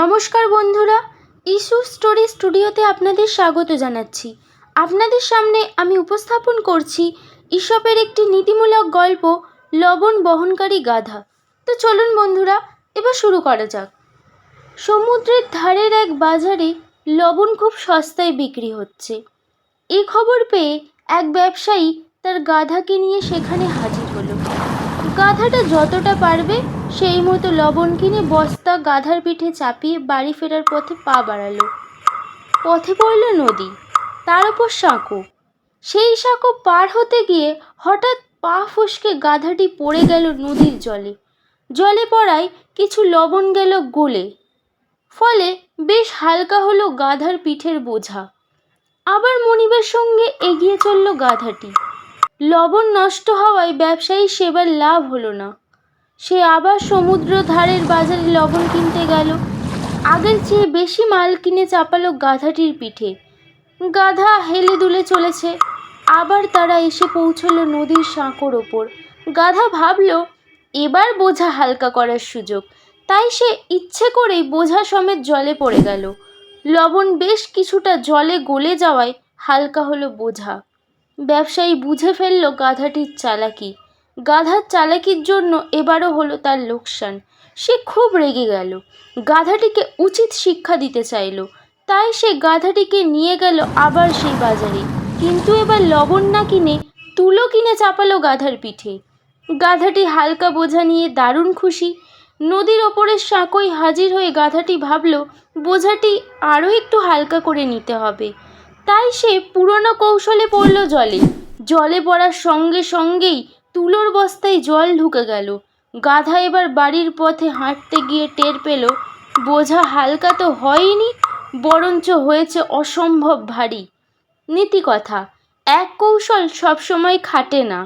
নমস্কার বন্ধুরা issue story স্টুডিওতে আপনাদের স্বাগত জানাচ্ছি। আপনাদের সামনে আমি উপস্থাপন করছি ঈশপের একটি নীতিমূলক গল্প, লবণ বহনকারী গাধা। তো চলুন বন্ধুরা, এবার শুরু করা যাক। সমুদ্রের ধারের এক বাজারে লবণ খুব সস্তায় বিক্রি হচ্ছে। এই খবর পেয়ে এক ব্যবসায়ী তার গাধাকে নিয়ে সেখানে হাজির হলো। গাধাটা যতটা পারবে, সেই মতো লবণ কিনে বস্তা গাধার পিঠে চাপিয়ে বাড়ি ফেরার পথে পা বাড়ালো। পথে পড়ল নদী, তার ওপর সাঁকো। সেই সাঁকো পার হতে গিয়ে হঠাৎ পা ফসকে গাধাটি পড়ে গেল নদীর জলে। জলে পড়ায় কিছু লবণ গেল গলে। ফলে বেশ হালকা হলো গাধার পিঠের বোঝা। আবার মনিবের সঙ্গে এগিয়ে চলল গাধাটি। লবণ নষ্ট হওয়ায় ব্যবসায়ী সেবার লাভ হলো না। সে আবার সমুদ্র ধারের বাজারে লবণ কিনতে গেল। আগের চেয়ে বেশি মাল কিনে চাপালো গাধাটির পিঠে। গাধা হেলে দুলে চলেছে। আবার তারা এসে পৌঁছলো নদীর সাঁকোর ওপর। গাধা ভাবল, এবার বোঝা হালকা করার সুযোগ। তাই সে ইচ্ছে করেই বোঝা সমেত জলে পড়ে গেল। লবণ বেশ কিছুটা জলে গলে যাওয়ায় হালকা হলো বোঝা। ব্যবসায়ী বুঝে ফেলল গাধাটির চালাকি। গাধার চালাকির জন্য এবারও হলো তার লোকসান। সে খুব রেগে গেল। গাধাটিকে উচিত শিক্ষা দিতে চাইল। তাই সে গাধাটিকে নিয়ে গেল আবার সেই বাজারে। কিন্তু এবার লবণ না কিনে তুলো কিনে চাপালো গাধার পিঠে। গাধাটি হালকা বোঝা নিয়ে দারুণ খুশি। নদীর ওপরের সাঁকোয় হাজির হয়ে গাধাটি ভাবল, বোঝাটি আরও একটু হালকা করে নিতে হবে। তাই সে পুরনো কৌশলে পড়ল জলে। জলে পড়ার সঙ্গে সঙ্গেই তুলোর বস্তায় জল ঢুকে গেল। গাধা এবার বাড়ির পথে হাঁটতে গিয়ে টের পেল, বোঝা হালকা তো হয়নি, বরঞ্চ হয়েছে অসম্ভব ভারী। নীতি কথা, এক কৌশল সবসময় খাটে না।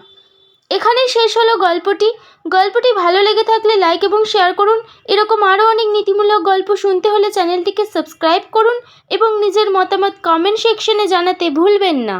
এখানেই শেষ হলো গল্পটি। গল্পটি ভালো লেগে থাকলে লাইক এবং শেয়ার করুন। এরকম আরও অনেক নীতিমূলক গল্প শুনতে হলে চ্যানেলটিকে সাবস্ক্রাইব করুন এবং নিজের মতামত কমেন্ট সেকশনে জানাতে ভুলবেন না।